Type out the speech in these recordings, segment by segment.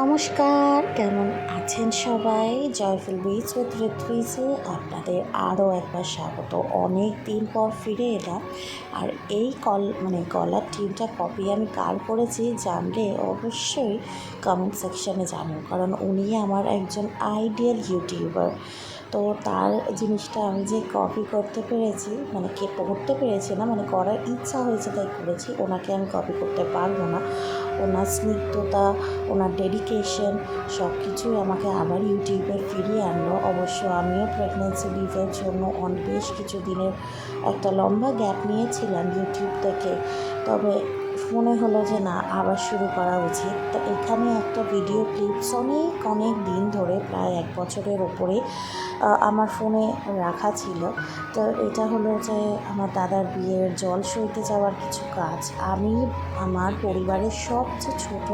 নমস্কার, কেমন আছেন সবাই? জয়ফুল বিচ উইথ ঋত্বিজে আপনাদের আরও একবার স্বাগত। অনেক দিন পর ফিরে এলাম আর এই কল মানে গলার টিমটা কপি আমি কার করেছি, জানলে অবশ্যই কমেন্ট সেকশানে জানুন। কারণ উনি আমার একজন আইডিয়াল ইউটিউবার তো তার জিনিসটা আমি যে কপি করতে পেরেছি মানে কে পড়তে পেরেছি না মানে করার ইচ্ছা হয়েছে তাই করেছি, ওনাকে আমি কপি করতে পারব না। ওনার স্নিগ্ধতা, ওনার ডেডিকেশন সব কিছুই আমাকে আবার ইউটিউবে ফিরিয়ে আনলো। অবশ্য আমিও প্রেগনেন্সি লিভের জন্য অন বেশ কিছু দিনের একটা লম্বা গ্যাপ নিয়েছিলাম ইউটিউব থেকে। তবে মনে হলো যে না, আবার শুরু করা উচিত। তো এখানে একটা ভিডিও ক্লিপস অনেক অনেক দিন ধরে, প্রায় এক বছরের ওপরে আমার ফোনে রাখা ছিল। তো এটা হলো যে আমার দাদার বিয়ের জল সইতে যাওয়ার কিছু কাজ। আমি, আমার পরিবারের সবচেয়ে ছোট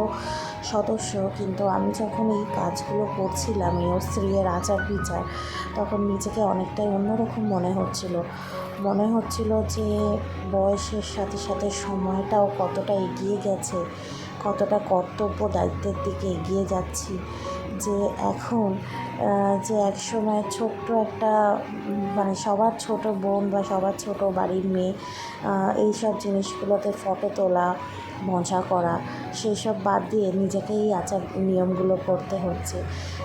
সদস্য, কিন্তু আমি যখন এই কাজগুলো করছিলাম, এই স্ত্রীর আচার বিচার তখন নিজেকে অনেকটাই অন্যরকম মনে হচ্ছিল। মনে হচ্ছিল যে বয়সের সাথে সাথে সময়টাও কতটা এগিয়ে গেছে, কতটা কর্তব্য দায়িত্বের দিকে এগিয়ে যাচ্ছি, যে এখন যে একসময় ছোট্ট একটা মানে সবার ছোট বোন বা সবার ছোট বাড়ির মেয়ে এইসব জিনিসগুলোতে ফটো তোলা মজা করা, সেই সব বাদ দিয়ে নিজেকেই আচার নিয়মগুলো করতে হচ্ছে।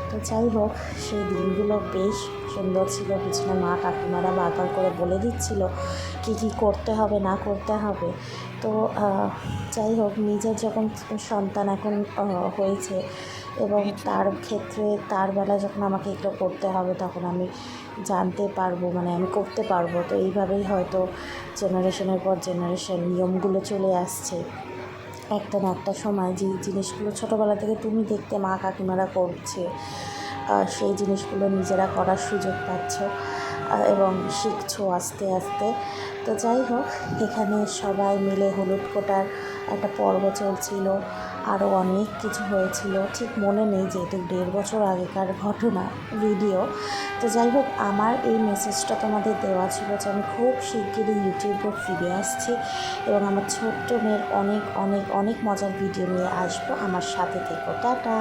তো যাই হোক, সেই দিনগুলো বেশ সুন্দর ছিল। পিছনে মা কাকিমারা বারবার করে বলে দিচ্ছিল কী কী করতে হবে, না করতে হবে। তো যাই হোক, নিজের যখন সন্তান এখন হয়েছে এবং তার ক্ষেত্রে তার বেলায় যখন আমাকে এগুলো করতে হবে, তখন আমি জানতে পারব মানে আমি করতে পারব। তো এইভাবেই হয়তো জেনারেশনের পর জেনারেশন নিয়মগুলো চলে আসছে। একটা না একটা সময় যে জিনিসগুলো ছোটোবেলা থেকে তুমি দেখতে মা কাকিমারা করছে সেই জিনিসগুলো নিজেরা করার সুযোগ পাচ্ছ। এবং শিখছো আস্তে আস্তে। তো যাই হোক, এখানে সবাই মিলে হলুদ কোটার একটা পর্ব চলছিল। আরও অনেক কিছু হয়েছিল। ঠিক মনে নেই যেহেতু দেড় বছর আগেকার ঘটনা ভিডিও তো যাই হোক, আমার এই মেসেজটা তোমাদের দেওয়া ছিল যে আমি খুব শিগগিরই ইউটিউবে ফিরে আসছি এবং আমার ছোট্ট মেয়ের অনেক অনেক অনেক মজার ভিডিও নিয়ে আসব। আমার সাথে থেকো। টাটা!